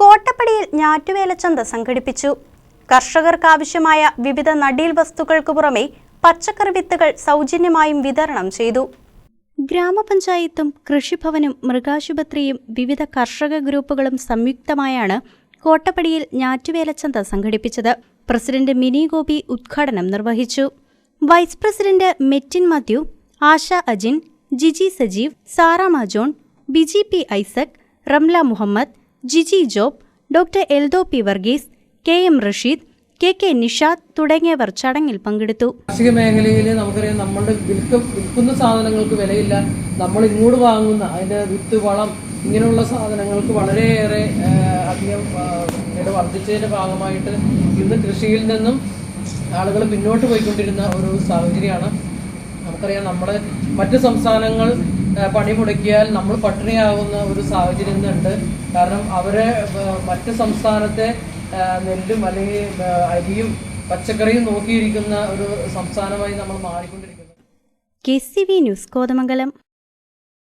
കോട്ടപ്പടിയിൽ ഞാറ്റുവേലച്ചന്ത സംഘടിപ്പിച്ചു. കർഷകർക്കാവശ്യമായ വിവിധ നടീൽ വസ്തുക്കൾക്ക് പുറമെ പച്ചക്കറി വിത്തുകൾ സൗജന്യമായും വിതരണം ചെയ്തു. ഗ്രാമപഞ്ചായത്തും കൃഷിഭവനും മൃഗാശുപത്രിയും വിവിധ കർഷക ഗ്രൂപ്പുകളും സംയുക്തമായാണ് കോട്ടപ്പടിയിൽ ഞാറ്റുവേലച്ചന്ത സംഘടിപ്പിച്ചത്. പ്രസിഡന്റ് മിനി ഗോപി ഉദ്ഘാടനം നിർവഹിച്ചു. Vice president Metin Mathew Asha Ajin Jiji Sajeev Sara Majon Biji P Isaac Ramla Muhammad Jiji Job doctor Eldho P Varghese K M Rasheed K K Nishad തുടങ്ങിയവർ ചടങ്ങിൽ പങ്കെടുത്തു. കാർഷിക മേഖലയിൽ നമുക്കറിയാം നമ്മളുടെ വിൽക്ക വിൽക്കുന്ന സാധനങ്ങൾക്ക് വിലയില്ല. നമ്മൾ ഇങ്ങോട്ട് വാങ്ങുന്ന അതിന്റെ വിത്ത് വളം ഇങ്ങനെയുള്ള സാധനങ്ങൾക്ക് വളരെയേറെ അധികം വില വർദ്ധിച്ചതിന്റെ ഭാഗമായിട്ട് ഇന്ന് കൃഷിയിൽ നിന്നും ആളുകൾ മുന്നോട്ട് പോയിക്കൊണ്ടിരുന്ന ഒരു സാഹചര്യമാണ്. നമുക്കറിയാം നമ്മുടെ മറ്റ് സംസ്ഥാനങ്ങൾ പണി മുടക്കിയാൽ നമ്മൾ പട്ടിണിയാകുന്ന ഒരു സാഹചര്യം ഇന്നുണ്ട് കാരണം അവരെ മറ്റ് സംസ്ഥാനത്തെ നെല്ലും അല്ലെങ്കിൽ അരിയും പച്ചക്കറിയും നോക്കിയിരിക്കുന്ന ഒരു സംസ്ഥാനമായി നമ്മൾ മാറിക്കൊണ്ടിരിക്കുന്നു. K C V news Kothamangalam.